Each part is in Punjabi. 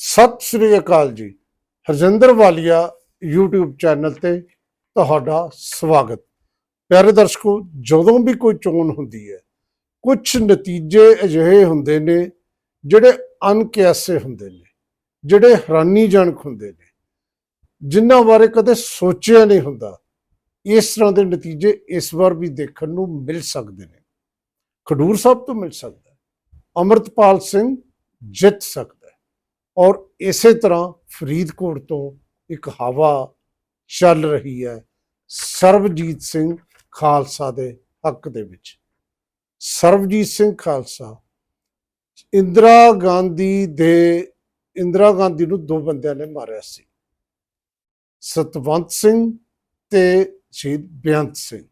ਸਤਿ ਸ੍ਰੀ ਅਕਾਲ ਜੀ। ਹਰਜਿੰਦਰ ਵਾਲੀਆ YouTube ਚੈਨਲ ਤੇ ਤੁਹਾਡਾ ਸਵਾਗਤ। ਪਿਆਰੇ ਦਰਸ਼ਕੋ, ਜਦੋਂ ਵੀ ਕੋਈ ਚੋਣ ਹੁੰਦੀ ਹੈ ਕੁਝ ਨਤੀਜੇ ਅਜਿਹੇ ਹੁੰਦੇ ਨੇ ਜਿਹੜੇ ਅਨਕਿਆਸੇ ਹੁੰਦੇ ਨੇ, ਜਿਹੜੇ ਹੈਰਾਨੀਜਨਕ ਹੁੰਦੇ ਨੇ, ਜਿਨ੍ਹਾਂ ਬਾਰੇ ਕਦੇ ਸੋਚਿਆ ਨਹੀਂ ਹੁੰਦਾ। ਇਸ ਤਰ੍ਹਾਂ ਦੇ ਨਤੀਜੇ ਇਸ ਵਾਰ ਵੀ ਦੇਖਣ ਨੂੰ ਮਿਲ ਸਕਦੇ ਨੇ। ਖਡੂਰ ਸਾਹਿਬ ਤੋਂ ਮਿਲ ਸਕਦਾ ਹੈ। ਅਮਰਤਪਾਲ ਸਿੰਘ ਜਿੱਤ ਸਕਦਾ ਔਰ ਇਸੇ ਤਰ੍ਹਾਂ ਫਰੀਦਕੋਟ ਤੋਂ ਇੱਕ ਹਵਾ ਚੱਲ ਰਹੀ ਹੈ ਸਰਬਜੀਤ ਸਿੰਘ ਖਾਲਸਾ ਦੇ ਹੱਕ ਦੇ ਵਿੱਚ। ਸਰਬਜੀਤ ਸਿੰਘ ਖਾਲਸਾ ਇੰਦਰਾ ਗਾਂਧੀ ਦੇ, ਇੰਦਰਾ ਗਾਂਧੀ ਨੂੰ ਦੋ ਬੰਦਿਆਂ ਨੇ ਮਾਰਿਆ ਸੀ। ਸਤਵੰਤ ਸਿੰਘ ਤੇ ਸ਼ਹੀਦ ਬੇਅੰਤ ਸਿੰਘ।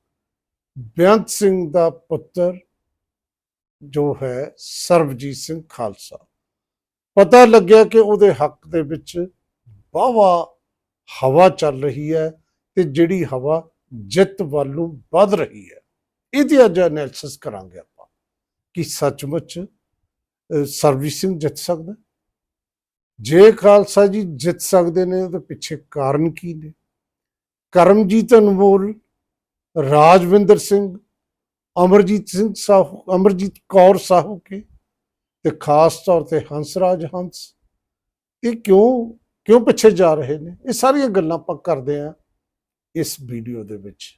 ਬੇਅੰਤ ਸਿੰਘ ਦਾ ਪੁੱਤਰ ਜੋ ਹੈ ਸਰਬਜੀਤ ਸਿੰਘ ਖਾਲਸਾ। ਪਤਾ ਲੱਗਿਆ ਕਿ ਉਹਦੇ ਹੱਕ ਦੇ ਵਿੱਚ ਵਾਹਵਾ ਹਵਾ ਚੱਲ ਰਹੀ ਹੈ ਤੇ ਜਿਹੜੀ ਹਵਾ ਜਿੱਤ ਵੱਲ ਨੂੰ ਵੱਧ ਰਹੀ ਹੈ। ਇਹਦੀ ਅੱਜ ਐਨਾਲਿਸਿਸ ਕਰਾਂਗੇ ਆਪਾਂ ਕਿ ਸੱਚਮੁੱਚ ਅਹ, ਸਿੰਘ ਜਿੱਤ ਸਕਦਾ ਜੇ ਖਾਲਸਾ ਜੀ ਜਿੱਤ ਸਕਦੇ ਨੇ ਉਹਦੇ ਪਿੱਛੇ ਕਾਰਨ ਕੀ ਨੇ? ਕਰਮਜੀਤ ਅਨਮੋਲ ਰਾਜਵਿੰਦਰ ਸਿੰਘ ਅਮਰਜੀਤ ਸਿੰਘ ਸਾਹੂ ਅਮਰਜੀਤ ਕੌਰ ਸਾਹੂ ਕੇ ਤੇ ਖਾਸ ਤੌਰ ਤੇ ਹੰਸਰਾਜ ਹੰਸ, ਇਹ ਕਿਉਂ ਕਿਉਂ ਪਿੱਛੇ ਜਾ ਰਹੇ ਨੇ? ਇਹ ਸਾਰੀਆਂ ਗੱਲਾਂ ਆਪਾਂ ਕਰਦੇ ਆ ਇਸ ਵੀਡੀਓ ਦੇ ਵਿੱਚ।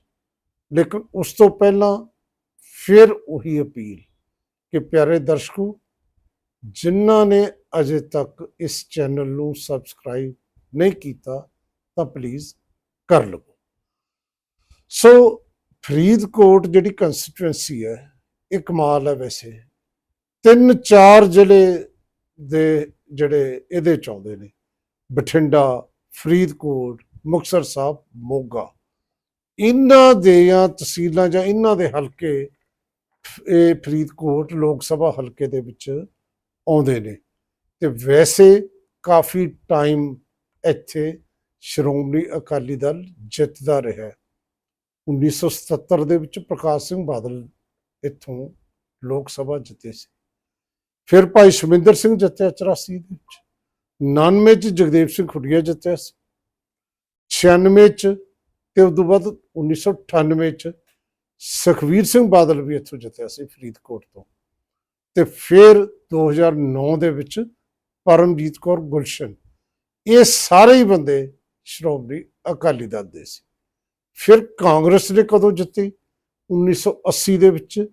ਲੇਕਿਨ ਉਸ ਤੋਂ ਪਹਿਲਾਂ ਫਿਰ ਉਹੀ ਅਪੀਲ ਕਿ ਪਿਆਰੇ ਦਰਸ਼ਕੋ, ਜਿਨ੍ਹਾਂ ਨੇ ਅਜੇ ਤੱਕ ਇਸ ਚੈਨਲ ਨੂੰ ਸਬਸਕ੍ਰਾਈਬ ਨਹੀਂ ਕੀਤਾ, ਤਾਂ ਪਲੀਜ਼ ਕਰ ਲਵੋ। ਸੋ ਫਰੀਦਕੋਟ ਜਿਹੜੀ ਕੰਸਟੀਟੂਐਂਸੀ ਹੈ, ਇਹ ਕਮਾਲ ਹੈ ਵੈਸੇ। ਤਿੰਨ ਚਾਰ ਜ਼ਿਲ੍ਹੇ ਦੇ ਜਿਹੜੇ ਇਹਦੇ ਚ ਆਉਂਦੇ ਨੇ। ਬਠਿੰਡਾ, ਫਰੀਦਕੋਟ, ਮੁਕਤਸਰ ਸਾਹਿਬ, ਮੋਗਾ। ਇਹਨਾਂ ਦੀਆਂ ਤਹਿਸੀਲਾਂ ਜਾਂ ਇਹਨਾਂ ਦੇ ਹਲਕੇ ਇਹ ਫਰੀਦਕੋਟ ਲੋਕ ਸਭਾ ਹਲਕੇ ਦੇ ਵਿੱਚ ਆਉਂਦੇ ਨੇ। ਤੇ ਵੈਸੇ ਕਾਫੀ ਟਾਈਮ ਇੱਥੇ ਸ਼੍ਰੋਮਣੀ ਅਕਾਲੀ ਦਲ ਜਿੱਤਦਾ ਰਿਹਾ ਹੈ। 1977 ਦੇ ਵਿੱਚ ਪ੍ਰਕਾਸ਼ ਸਿੰਘ ਬਾਦਲ ਇੱਥੋਂ ਲੋਕ ਸਭਾ ਜਿੱਤੇ ਸੀ। ਫਿਰ ਭਾਈ ਸ਼ਮਿੰਦਰ ਸਿੰਘ ਜਿੱਤਿਆ 84 ਦੇ ਵਿੱਚ 99 ਚ ਜਗਦੇਵ ਸਿੰਘ ਖੁੱਡੀਆ ਜਿੱਤਿਆ ਸੀ 96 ਚ ਤੇ ਉਸ ਤੋਂ ਬਾਅਦ 1998 ਚ ਸੁਖਵੀਰ ਸਿੰਘ ਬਾਦਲ ਵੀ ਇੱਥੋਂ ਜਿੱਤਿਆ ਸੀ ਫਰੀਦਕੋਟ ਤੋਂ। ਤੇ ਫਿਰ 2009 ਦੇ ਵਿੱਚ ਪਰਮਜੀਤ ਕੌਰ ਗੁਲਸ਼ਨ, ਇਹ ਸਾਰੇ ਹੀ ਬੰਦੇ ਸ਼੍ਰੋਮਣੀ ਅਕਾਲੀ ਦਲ ਦੇ ਸੀ। ਫਿਰ ਕਾਂਗਰਸ ਨੇ ਕਦੋਂ ਜਿੱਤੀ? 1980 ਦੇ ਵਿੱਚ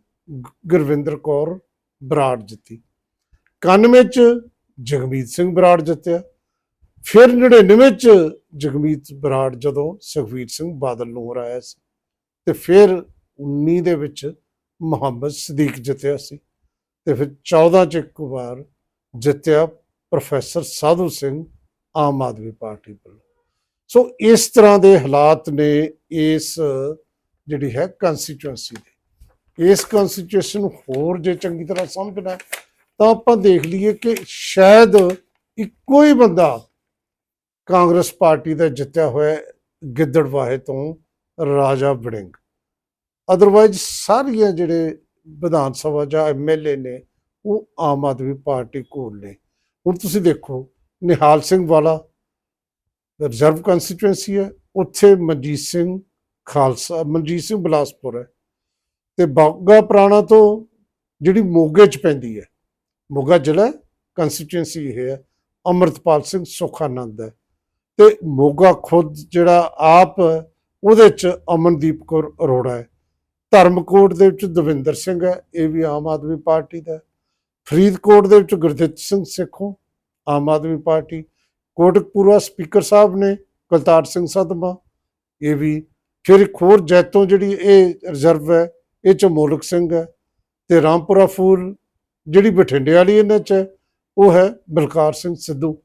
ਗੁਰਵਿੰਦਰ ਕੌਰ ਬਰਾੜ ਜਿੱਤੀ। 91 ਚ ਜਗਮੀਤ ਸਿੰਘ ਬਰਾੜ ਜਿੱਤਿਆ। ਫਿਰ 99 ਚ ਜਗਮੀਤ ਬਰਾੜ ਜਦੋਂ ਸੁਖਵੀਰ ਸਿੰਘ ਬਾਦਲ ਨੂੰ ਹਰਾਇਆ ਸੀ ਤੇ ਫਿਰ 19 ਦੇ ਵਿੱਚ ਮੁਹੰਮਦ ਸਦੀਕ ਜਿੱਤਿਆ ਸੀ ਤੇ ਫਿਰ 14 ਚ ਇੱਕ ਵਾਰ ਜਿੱਤਿਆ ਪ੍ਰੋਫੈਸਰ ਸਾਧੂ ਸਿੰਘ ਆਮ ਆਦਮੀ ਪਾਰਟੀ ਵੱਲੋਂ। ਸੋ ਇਸ ਤਰ੍ਹਾਂ ਦੇ ਹਾਲਾਤ ਨੇ ਇਸ ਜਿਹੜੀ ਹੈ ਕੰਸਟੀਚੁਐਂਸੀ ਦੇ। ਇਸ ਕੰਸਟੀਚੁਏਸ਼ਨ ਨੂੰ ਹੋਰ ਜੇ ਚੰਗੀ ਤਰ੍ਹਾਂ ਸਮਝਣਾ ਤਾਂ ਆਪਾਂ ਦੇਖ ਲਈਏ ਕਿ ਸ਼ਾਇਦ ਇੱਕੋ ਹੀ ਬੰਦਾ ਕਾਂਗਰਸ ਪਾਰਟੀ ਦਾ ਜਿੱਤਿਆ ਹੋਇਆ ਗਿੱਦੜਵਾਹੇ ਤੋਂ ਰਾਜਾ ਵੜਿੰਗ। ਅਦਰਵਾਈਜ਼ ਸਾਰੀਆਂ ਜਿਹੜੇ ਵਿਧਾਨ ਸਭਾ ਜਾਂ ਐਮਐਲਏ ਨੇ, ਉਹ ਆਮ ਆਦਮੀ ਪਾਰਟੀ ਕੋਲ ਨੇ। ਹੁਣ ਤੁਸੀਂ ਦੇਖੋ, ਨਿਹਾਲ ਸਿੰਘ ਵਾਲਾ ਰਿਜ਼ਰਵ ਕੰਸਟੀਚੁਐਂਸੀ ਹੈ, ਉੱਥੇ ਮਨਜੀਤ ਸਿੰਘ ਖਾਲਸਾ, ਮਨਜੀਤ ਸਿੰਘ ਬਲਾਸਪੁਰ ਹੈ। ਤੇ ਬਾਗਾ ਪੁਰਾਣਾ ਤੋਂ ਜਿਹੜੀ ਮੋਗੇ ਚ ਪੈਂਦੀ ਹੈ ਮੋਗਾ ਜ਼ਿਲ੍ਹਾ ਕੰਸਟੀਚੁਐਂਸੀ ਇਹ ਹੈ, ਅਮਰਤਪਾਲ ਸਿੰਘ ਸੁਖਾਨੰਦ ਹੈ। ਤੇ ਮੋਗਾ ਖੁਦ ਜਿਹੜਾ ਆਪ ਉਹਦੇ ਚ ਅਮਨਦੀਪ ਕੌਰ ਅਰੋੜਾ ਹੈ। ਧਰਮਕੋਟ ਦੇ ਵਿੱਚ ਦਵਿੰਦਰ ਸਿੰਘ ਹੈ, ਇਹ ਵੀ ਆਮ ਆਦਮੀ ਪਾਰਟੀ ਦਾ ਫਰੀਦਕੋਟ ਦੇ ਵਿੱਚ ਗੁਰਦਿੱਤ ਸਿੰਘ ਸਿੱਖੋਂ, ਆਮ ਆਦਮੀ ਪਾਰਟੀ। ਕੋਟਕਪੂਰਾ ਸਪੀਕਰ ਸਾਹਿਬ ਨੇ, ਕੁਲਤਾਰ ਸਿੰਘ ਸਦਮਾ, ਇਹ ਵੀ। ਫਿਰ ਇੱਕ ਹੋਰ ਜੈਤੋਂ ਜਿਹੜੀ ਇਹ ਰਿਜ਼ਰਵ ਹੈ, ਇਹ ਚ ਮੋਲਕ ਸਿੰਘ ਹੈ। ਤੇ ਰਾਮਪੁਰਾ ਫੂਲ ਜਿਹੜੀ ਬਠਿੰਡੇ ਵਾਲੀ ਇਹਨਾਂ ਚ ਹੈ, ਉਹ ਹੈ ਬਲਕਾਰ ਸਿੰਘ ਸਿੱਧੂ।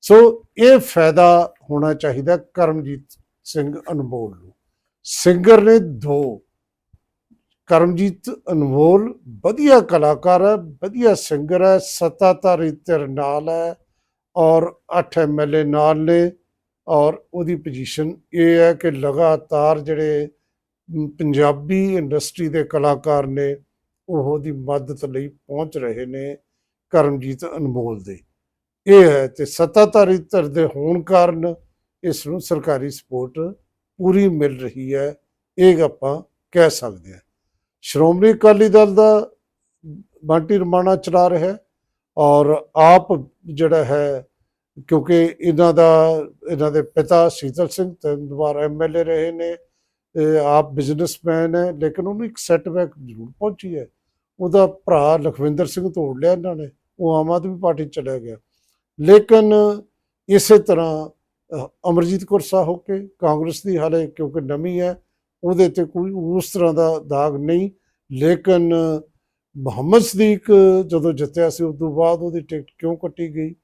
ਸੋ ਇਹ ਫਾਇਦਾ ਹੋਣਾ ਚਾਹੀਦਾ ਕਰਮਜੀਤ ਸਿੰਘ ਅਨਮੋਲ ਨੂੰ। ਸਿੰਗਰ ਨੇ ਦੋ। ਕਰਮਜੀਤ ਅਨਮੋਲ ਵਧੀਆ ਕਲਾਕਾਰ ਹੈ ਵਧੀਆ ਸਿੰਗਰ ਹੈ ਸੱਤਾਧਾਰੀ ਧਿਰ ਨਾਲ ਹੈ ਔਰ 8 ਐਮਐਲਏ ਨਾਲ ਨੇ ਔਰ ਉਹਦੀ ਪੋਜੀਸ਼ਨ ਇਹ ਹੈ ਕਿ ਲਗਾਤਾਰ ਜਿਹੜੇ ਪੰਜਾਬੀ ਇੰਡਸਟਰੀ ਦੇ ਕਲਾਕਾਰ ਨੇ ਉਹ ਉਹਦੀ ਮਦਦ ਲਈ ਪਹੁੰਚ ਰਹੇ ਨੇ ਕਰਮਜੀਤ ਅਨਮੋਲ ਦੇ। ਇਹ ਹੈ ਤੇ ਸੱਤਾਧਾਰੀ ਧਿਰ ਦੇ ਹੋਣ ਕਾਰਨ ਇਸ ਨੂੰ ਸਰਕਾਰੀ ਸਪੋਰਟ ਪੂਰੀ ਮਿਲ ਰਹੀ ਹੈ, ਇਹ ਆਪਾਂ ਕਹਿ ਸਕਦੇ ਹਾਂ। ਸ਼੍ਰੋਮਣੀ ਅਕਾਲੀ ਦਲ ਦਾ ਬਾਂਟੀ ਰਮਾਣਾ ਚਲਾ ਰਿਹਾ ਹੈ ਔਰ ਆਪ ਜਿਹੜਾ ਹੈ, ਕਿਉਂਕਿ ਇਹਨਾਂ ਦਾ, ਇਹਨਾਂ ਦੇ ਪਿਤਾ ਸ਼ੀਤਲ ਸਿੰਘ ਤਿੰਨ ਵਾਰ ਐਮਐਲਏ ਰਹੇ ਨੇ ਆਪ ਬਿਜ਼ਨਸਮੈਨ ਹੈ, ਲੇਕਿਨ ਉਹਨੂੰ ਇੱਕ ਸੈਟਬੈਕ ਜ਼ਰੂਰ ਪਹੁੰਚੀ ਹੈ। ਉਹਦਾ ਭਰਾ ਲਖਵਿੰਦਰ ਸਿੰਘ ਤੋੜ ਲਿਆ ਇਹਨਾਂ ਨੇ, ਉਹ ਆਮ ਆਦਮੀ ਪਾਰਟੀ 'ਚ ਚਲਾ ਗਿਆ। ਲੇਕਿਨ ਇਸੇ ਤਰ੍ਹਾਂ ਅਮਰਜੀਤ ਕੌਰ ਸਾਹਿਬ ਕੇ ਕਾਂਗਰਸ ਦੀ ਹਾਲੇ ਕਿਉਂਕਿ ਨਵੀਂ ਹੈ, ਉਹਦੇ ਤੇ ਕੋਈ ਉਸ ਤਰ੍ਹਾਂ ਦਾ ਦਾਗ ਨਹੀਂ। ਲੇਕਿਨ ਮੁਹੰਮਦ ਸਦੀਕ ਜਦੋਂ ਜਿੱਤਿਆ ਸੀ, ਉਸ ਤੋਂ ਬਾਅਦ ਉਹਦੀ ਟਿਕਟ ਕਿਉਂ ਕੱਟੀ ਗਈ?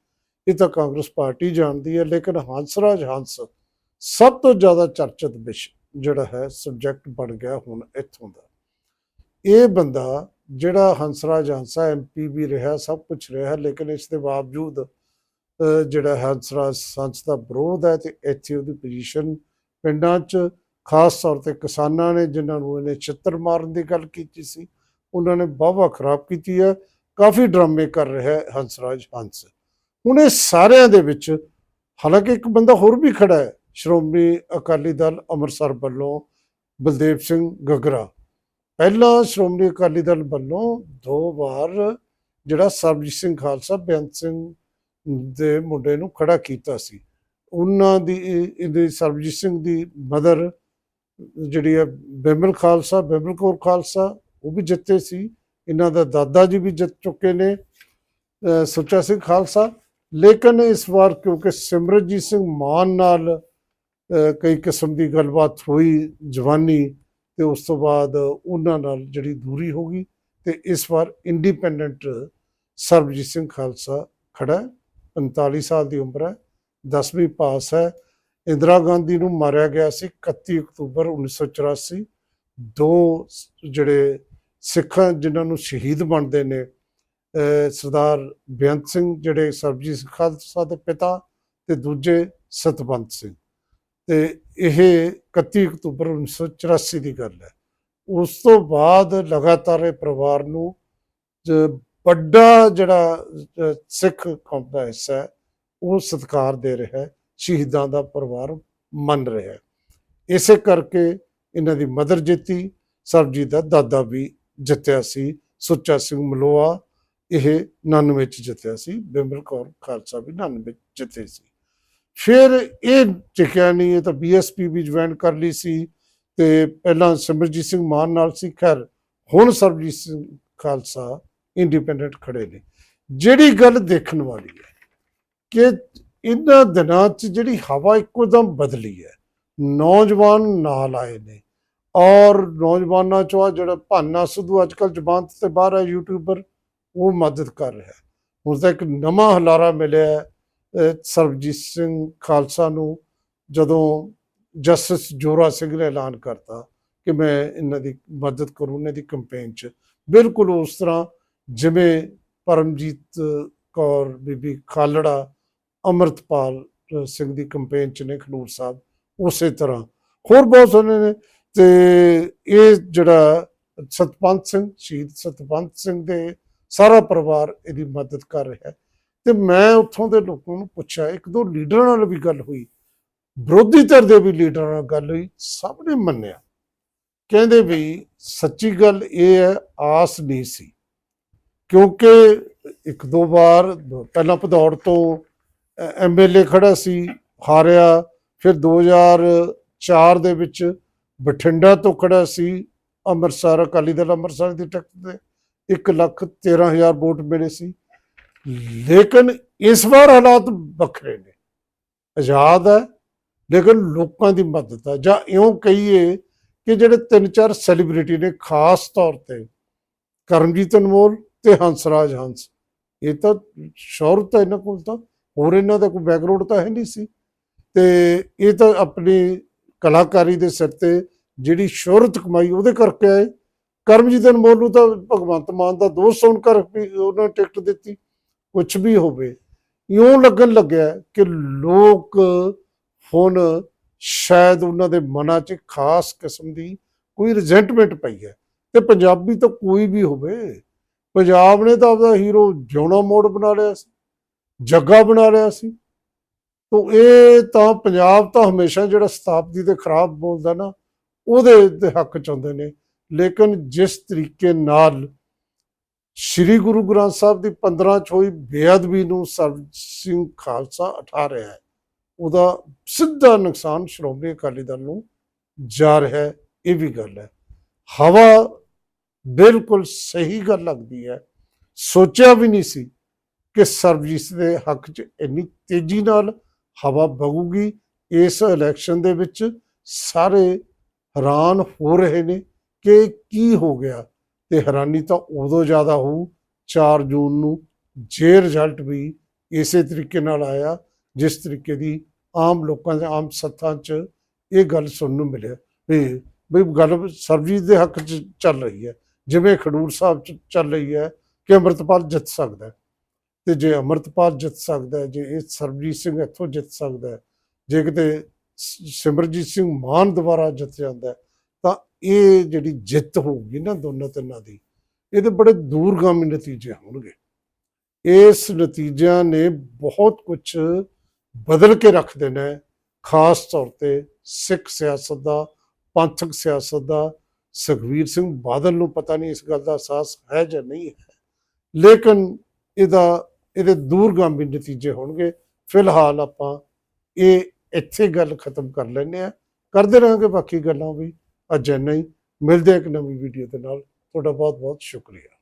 ਇਹ ਤਾਂ ਕਾਂਗਰਸ ਪਾਰਟੀ ਜਾਣਦੀ ਹੈ, ਲੇਕਿਨ ਹੰਸਰਾਜ ਹੰਸ ਸਭ ਤੋਂ ਜ਼ਿਆਦਾ ਚਰਚਿਤ ਵਿਸ਼ਾ ਜਿਹੜਾ ਹੈ ਸਬਜੈਕਟ ਬਣ ਗਿਆ ਹੁਣ ਇੱਥੋਂ ਦਾ। ਇਹ ਬੰਦਾ ਜਿਹੜਾ ਹੰਸਰਾਜ ਹੰਸਾ ਐਮਪੀ ਵੀ ਰਿਹਾ, ਸਭ ਕੁਝ ਰਿਹਾ, ਲੇਕਿਨ ਇਸ ਦੇ ਬਾਵਜੂਦ ਜਿਹੜਾ ਹੰਸਰਾਜ, ਹੰਸ ਦਾ ਵਿਰੋਧ ਹੈ ਤੇ ਇੱਥੇ ਉਹਦੀ ਪੋਜੀਸ਼ਨ ਪਿੰਡਾਂ 'ਚ ਖਾਸ ਤੌਰ ਤੇ ਕਿਸਾਨਾਂ ਨੇ, ਜਿਨ੍ਹਾਂ ਨੂੰ ਇਹਨੇ ਛਿੱਤਰ ਮਾਰਨ ਦੀ ਗੱਲ ਕੀਤੀ ਸੀ, ਉਹਨਾਂ ਨੇ ਵਾਹਵਾ ਖਰਾਬ ਕੀਤੀ ਹੈ, ਕਾਫੀ ਡਰਾਮੇ ਕਰ ਰਿਹਾ ਹੈ ਹੰਸਰਾਜ, ਹੰਸ। ਹੁਣ ਇਹ ਸਾਰਿਆਂ ਦੇ ਵਿੱਚ ਹਾਲਾਂਕਿ ਇੱਕ ਬੰਦਾ ਹੋਰ ਵੀ ਖੜਾ ਹੈ ਸ਼੍ਰੋਮਣੀ ਅਕਾਲੀ ਦਲ ਅੰਮ੍ਰਿਤਸਰ ਵੱਲੋਂ ਬਲਦੇਵ ਸਿੰਘ ਗਗਰਾ। ਪਹਿਲਾਂ ਸ਼੍ਰੋਮਣੀ ਅਕਾਲੀ ਦਲ ਵੱਲੋਂ ਦੋ ਵਾਰ ਜਿਹੜਾ ਸਰਬਜੀਤ ਸਿੰਘ ਖਾਲਸਾ, ਬੇਅੰਤ ਸਿੰਘ ਦੇ ਮੁੰਡੇ ਨੂੰ ਖੜਾ ਕੀਤਾ ਸੀ। ਉਹਨਾਂ ਦੀ ਇਹ- ਇਹਦੀ ਸਰਬਜੀਤ ਸਿੰਘ ਦੀ ਮਦਰ ਜਿਹੜੀ ਹੈ ਬਿਮਲ ਖਾਲਸਾ, ਬਿਮਲ ਕੌਰ ਖਾਲਸਾ, ਉਹ ਵੀ ਜਿੱਤੇ ਸੀ। ਇਹਨਾਂ ਦਾ ਦਾਦਾ ਜੀ ਵੀ ਜਿੱਤ ਚੁੱਕੇ ਨੇ ਸੁੱਚਾ ਸਿੰਘ ਖਾਲਸਾ। ਲੇਕਿਨ ਇਸ ਵਾਰ ਕਿਉਂਕਿ ਸਿਮਰਜੀਤ ਸਿੰਘ ਮਾਨ ਨਾਲ ਕਈ ਕਿਸਮ ਦੀ ਗੱਲਬਾਤ ਹੋਈ ਜਵਾਨੀ ਤੇ ਉਸ ਤੋਂ ਬਾਅਦ ਉਹਨਾਂ ਨਾਲ ਜਿਹੜੀ ਦੂਰੀ ਹੋ ਗਈ ਤੇ ਇਸ ਵਾਰ ਇੰਡੀਪੈਂਡੈਂਟ ਸਰਬਜੀਤ ਸਿੰਘ ਖਾਲਸਾ ਖੜਾ ਹੈ 45 ਸਾਲ ਦੀ ਉਮਰ ਹੈ 10ਵੀਂ ਪਾਸ ਹੈ। ਇੰਦਰਾ ਗਾਂਧੀ ਨੂੰ ਮਾਰਿਆ ਗਿਆ ਸੀ 31 ਅਕਤੂਬਰ 1984 ਦੋ ਜਿਹੜੇ ਸਿੱਖਾਂ ਜਿਨ੍ਹਾਂ ਨੂੰ ਸ਼ਹੀਦ ਬਣਦੇ ਨੇ ਸਰਦਾਰ ਬੇਅੰਤ ਸਿੰਘ, ਜਿਹੜੇ ਸਰਬਜੀਤ ਸਿੰਘ ਖਾਲਸਾ ਦੇ ਪਿਤਾ ਤੇ ਦੂਜੇ ਸਤਵੰਤ ਸਿੰਘ। ਤੇ ਇਹ 31 ਅਕਤੂਬਰ 1984 ਦੀ ਗੱਲ ਹੈ। ਉਸ ਤੋਂ ਬਾਅਦ ਲਗਾਤਾਰ ਇਹ ਪਰਿਵਾਰ ਨੂੰ ਵੱਡਾ ਜਿਹੜਾ ਸਿੱਖ ਕੌਮ ਦਾ ਹਿੱਸਾ ਹੈ, ਉਹ ਸਤਿਕਾਰ ਦੇ ਰਿਹਾ ਹੈ, ਸ਼ਹੀਦਾਂ ਦਾ ਪਰਿਵਾਰ ਮੰਨ ਰਿਹਾ ਹੈ। ਇਸੇ ਕਰਕੇ ਇਹਨਾਂ ਦੀ ਮਦਰ ਜਿੱਤੀ ਸਰਬਜੀਤ ਦਾ ਦਾਦਾ ਵੀ ਜਿੱਤਿਆ ਸੀ, ਸੁੱਚਾ ਸਿੰਘ ਮਲੋਆ ਇਹ 99 ਚ ਜਿੱਤਿਆ ਸੀ, ਬਿਮਲ ਕੌਰ ਖਾਲਸਾ ਵੀ 99 ਚ ਜਿੱਤੇ ਸੀ। ਫਿਰ ਇਹ ਟਿਕਿਆ ਨਹੀਂ, ਇਹ ਤਾਂ ਬੀਐਸਪੀ ਵੀ ਜੁਆਇਨ ਕਰ ਲਈ ਸੀ ਤੇ ਪਹਿਲਾਂ ਸਿਮਰਜੀਤ ਸਿੰਘ ਮਾਨ ਨਾਲ ਸੀ। ਖੈਰ, ਹੁਣ ਸਰਬਜੀਤ ਸਿੰਘ ਖਾਲਸਾ ਇੰਡੀਪੈਂਡੈਂਟ ਖੜੇ ਨੇ। ਜਿਹੜੀ ਗੱਲ ਦੇਖਣ ਵਾਲੀ ਹੈ ਕਿ ਇਹਨਾਂ ਦਿਨਾਂ 'ਚ ਜਿਹੜੀ ਹਵਾ ਇੱਕੋਦਮ ਬਦਲੀ ਹੈ, ਨੌਜਵਾਨ ਨਾਲ ਆਏ ਨੇ। ਔਰ ਨੌਜਵਾਨਾਂ 'ਚੋਂ ਆ ਜਿਹੜਾ ਭਾਨਾ ਸਿੱਧੂ ਅੱਜ ਕੱਲ੍ਹ ਜ਼ਬਾਨ ਤੇ ਬਾਹਰ ਹੈ ਯੂਟਿਊਬਰ ਉਹ ਮਦਦ ਕਰ ਰਿਹਾ ਹੁਣ ਤਾਂ ਇੱਕ ਨਵਾਂ ਹਲਾਰਾ ਮਿਲਿਆ ਸਰਬਜੀਤ ਸਿੰਘ ਖਾਲਸਾ ਨੂੰ ਜਦੋਂ ਜਸਟਿਸ ਜੋਰਾ ਸਿੰਘ ਨੇ ਐਲਾਨ ਕਰਤਾ ਕਿ ਮੈਂ ਇਹਨਾਂ ਦੀ ਮਦਦ ਕਰੂੰ, ਇਹਨਾਂ ਦੀ ਕੈਂਪੇਨ 'ਚ। ਬਿਲਕੁਲ ਉਸ ਤਰ੍ਹਾਂ ਜਿਵੇਂ ਪਰਮਜੀਤ ਕੌਰ, ਬੀਬੀ ਖਾਲੜਾ, ਅਮਰਤਪਾਲ ਸਿੰਘ ਦੀ ਕੈਂਪੇਨ 'ਚ ਨੇ ਖਨੂਰ ਸਾਹਿਬ, ਉਸੇ ਤਰ੍ਹਾਂ। ਹੋਰ ਬਹੁਤ ਸੋਹਣੇ ਨੇ ਤੇ ਇਹ ਜਿਹੜਾ ਸਤਪੰਤ ਸਿੰਘ, ਸ਼ਹੀਦ ਸਤਪੰਤ ਸਿੰਘ ਦੇ ਸਾਰਾ ਪਰਿਵਾਰ ਇਹਦੀ ਮਦਦ ਕਰ ਰਿਹਾ। ਹੈ ਤੇ ਮੈਂ ਉੱਥੋਂ ਦੇ ਲੋਕਾਂ ਨੂੰ ਪੁੱਛਿਆ, ਇੱਕ ਦੋ ਲੀਡਰਾਂ ਨਾਲ ਵੀ ਗੱਲ ਹੋਈ। ਵਿਰੋਧੀ ਧਿਰ ਦੇ ਵੀ ਲੀਡਰਾਂ ਨਾਲ ਗੱਲ ਹੋਈ, ਸਭ ਨੇ ਮੰਨਿਆ। ਕਹਿੰਦੇ ਵੀ ਸੱਚੀ ਗੱਲ ਇਹ ਹੈ, ਆਸ ਨਹੀਂ ਸੀ। ਕਿਉਂਕਿ ਇੱਕ ਦੋ ਵਾਰ ਪਹਿਲਾਂ ਭਦੌੜ ਤੋਂ ਐਮਐਲਏ ਖੜਾ ਸੀ, ਹਾਰਿਆ, ਫਿਰ 2004 ਦੇ ਵਿੱਚ ਬਠਿੰਡਾ ਤੋਂ ਖੜਾ ਸੀ, ਅੰਮ੍ਰਿਤਸਰ, ਅਕਾਲੀ ਦਲ ਅੰਮ੍ਰਿਤਸਰ ਦੀ ਟਿਕਟ ਤੇ 1 ਲੱਖ 13000 ਵੋਟ ਮਿਲੇ ਸੀ। ਲੇਕਿਨ ਇਸ ਵਾਰ ਹਾਲਾਤ ਵੱਖਰੇ ਨੇ। ਆਜ਼ਾਦ ਹੈ, ਲੇਕਿਨ ਲੋਕਾਂ ਦੀ ਮਦਦ ਹੈ। ਜਾਂ ਇਉਂ ਕਹੀਏ ਕਿ ਜਿਹੜੇ ਤਿੰਨ ਚਾਰ ਸੈਲੀਬ੍ਰਿਟੀ ਨੇ, ਖਾਸ ਤੌਰ ਤੇ ਕਰਮਜੀਤ ਅਨਮੋਲ ਤੇ ਹੰਸਰਾਜ ਹੰਸ, ਇਹ ਤਾਂ ਸ਼ੌਹਰਤ ਹੈ ਇਹਨਾਂ ਕੋਲ ਤਾਂ, ਹੋਰ ਇਹਨਾਂ ਦਾ ਕੋਈ ਬੈਕਗ੍ਰਾਉਂਡ ਤਾਂ ਹੈ ਨਹੀਂ ਸੀ। ਤੇ ਇਹ ਤਾਂ ਆਪਣੀ ਕਲਾਕਾਰੀ ਦੇ ਸਿਰ ਤੇ ਜਿਹੜੀ ਸ਼ੋਹਰਤ ਕਮਾਈ ਉਹਦੇ ਕਰਕੇ ਆਏ। ਕਰਮਜੀਤ ਅਨਮੋਲ ਨੂੰ ਤਾਂ ਭਗਵੰਤ ਮਾਨ ਦਾ ਦੋਸਤ ਹੋਣ ਕਰਕੇ ਉਹਨਾਂ ਨੇ ਟਿਕਟ ਦਿੱਤੀ। ਕੁਝ ਵੀ ਹੋਵੇ, ਇਉਂ ਲੱਗਣ ਲੱਗਿਆ ਕਿ ਲੋਕ ਹੁਣ ਸ਼ਾਇਦ ਉਹਨਾਂ ਦੇ ਮਨਾਂ 'ਚ ਖਾਸ ਕਿਸਮ ਦੀ ਕੋਈ ਰਿਜ਼ੈਂਟਮੈਂਟ ਪਈ ਹੈ। ਤੇ ਪੰਜਾਬੀ ਤਾਂ ਕੋਈ ਵੀ ਹੋਵੇ, ਪੰਜਾਬ ਨੇ ਤਾਂ ਆਪਦਾ ਹੀਰੋ ਜਿਉਣਾ ਮੋੜ ਬਣਾ ਲਿਆ ਸੀ, ਜੱਗਾ ਬਣਾ ਲਿਆ ਸੀ। ਤੋ ਇਹ ਤਾਂ ਪੰਜਾਬ ਤਾਂ ਹਮੇਸ਼ਾ ਜਿਹੜਾ ਸਤਾਬਦੀ ਦੇ ਖਰਾਬ ਬੋਲਦਾ ਨਾ, ਉਹਦੇ ਹੱਕ ਚ ਆਉਂਦੇ ਨੇ। ਲੇਕਿਨ ਜਿਸ ਤਰੀਕੇ ਨਾਲ ਸ੍ਰੀ ਗੁਰੂ ਗ੍ਰੰਥ ਸਾਹਿਬ ਦੀ 15 ਚ ਹੋਈ ਬੇਅਦਬੀ ਨੂੰ ਸਰਬ ਸਿੰਘ ਖਾਲਸਾ ਉਠਾ ਰਿਹਾ ਹੈ। ਉਹਦਾ ਸਿੱਧਾ ਨੁਕਸਾਨ ਸ਼੍ਰੋਮਣੀ ਅਕਾਲੀ ਦਲ ਨੂੰ ਜਾ ਰਿਹਾ ਹੈ, ਇਹ ਵੀ ਗੱਲ ਹੈ। ਹਵਾ ਬਿਲਕੁਲ ਸਹੀ ਗੱਲ ਲੱਗਦੀ ਹੈ। ਸੋਚਿਆ ਵੀ ਨਹੀਂ ਸੀ ਕਿ ਸਰਬਜੀਤ ਦੇ ਹੱਕ 'ਚ ਇੰਨੀ ਤੇਜ਼ੀ ਨਾਲ ਹਵਾ ਵਗੂਗੀ ਇਸ ਇਲੈਕਸ਼ਨ ਦੇ ਵਿੱਚ ਸਾਰੇ ਹੈਰਾਨ ਹੋ ਰਹੇ ਨੇ ਕਿ ਕੀ ਹੋ ਗਿਆ। ਤੇ ਹੈਰਾਨੀ ਤਾਂ ਉਦੋਂ ਜ਼ਿਆਦਾ ਹੋਊ 4 ਜੂਨ ਨੂੰ ਜੇ ਰਿਜ਼ਲਟ ਵੀ ਇਸੇ ਤਰੀਕੇ ਨਾਲ ਆਇਆ, ਜਿਸ ਤਰੀਕੇ ਦੀ ਆਮ ਲੋਕਾਂ ਦੇ ਆਮ ਸੱਥਾਂ 'ਚ ਇਹ ਗੱਲ ਸੁਣਨ ਨੂੰ ਮਿਲਿਆ ਵੀ ਵੀ ਗੱਲ ਸਰਬਜੀਤ ਦੇ ਹੱਕ 'ਚ ਚੱਲ ਰਹੀ ਹੈ, ਜਿਵੇਂ ਖਡੂਰ ਸਾਹਿਬ 'ਚ ਚੱਲ ਰਹੀ ਹੈ ਕਿ ਅੰਮ੍ਰਿਤਪਾਲ ਜਿੱਤ ਸਕਦਾ ਹੈ। ਤੇ ਜੇ ਅੰਮ੍ਰਿਤਪਾਲ ਜਿੱਤ ਸਕਦਾ ਜੇ ਇਹ ਸਰਬਜੀਤ ਸਿੰਘ ਇੱਥੋਂ ਜਿੱਤ ਸਕਦਾ ਜੇ ਕਿਤੇ ਸਿਮਰਜੀਤ ਸਿੰਘ ਮਾਨ ਦੁਆਰਾ ਜਿੱਤ ਜਾਂਦਾ ਇਹ ਜਿਹੜੀ ਜਿੱਤ ਹੋਊਗੀ ਨਾ ਦੋਨਾਂ ਤਿੰਨਾਂ ਦੀ, ਇਹਦੇ ਬੜੇ ਦੂਰਗਾਮੀ ਨਤੀਜੇ ਹੋਣਗੇ ਇਸ ਨਤੀਜਿਆਂ ਨੇ ਬਹੁਤ ਕੁਝ ਬਦਲ ਕੇ ਰੱਖ ਦੇਣਾ ਹੈ, ਖਾਸ ਤੌਰ ਤੇ ਸਿੱਖ ਸਿਆਸਤ ਦਾ, ਪੰਥਕ ਸਿਆਸਤ ਦਾ। ਸੁਖਵੀਰ ਸਿੰਘ ਬਾਦਲ ਨੂੰ ਪਤਾ ਨਹੀਂ ਇਸ ਗੱਲ ਦਾ ਅਹਿਸਾਸ ਹੈ ਜਾਂ ਨਹੀਂ ਹੈ, ਲੇਕਿਨ ਇਹਦਾ, ਇਹਦੇ ਦੂਰਗਾਮੀ ਨਤੀਜੇ ਹੋਣਗੇ। ਫਿਲਹਾਲ ਆਪਾਂ ਇਹ ਇੱਥੇ ਗੱਲ ਖਤਮ ਕਰ ਲੈਂਦੇ ਆ ਕਰਦੇ ਰਹਾਂਗੇ ਬਾਕੀ ਗੱਲਾਂ ਵੀ। ਅੱਜ ਨਹੀਂ ਮਿਲਦੇ ਇੱਕ ਨਵੀਂ ਵੀਡੀਓ ਦੇ ਨਾਲ। ਤੁਹਾਡਾ ਬਹੁਤ ਬਹੁਤ ਸ਼ੁਕਰੀਆ।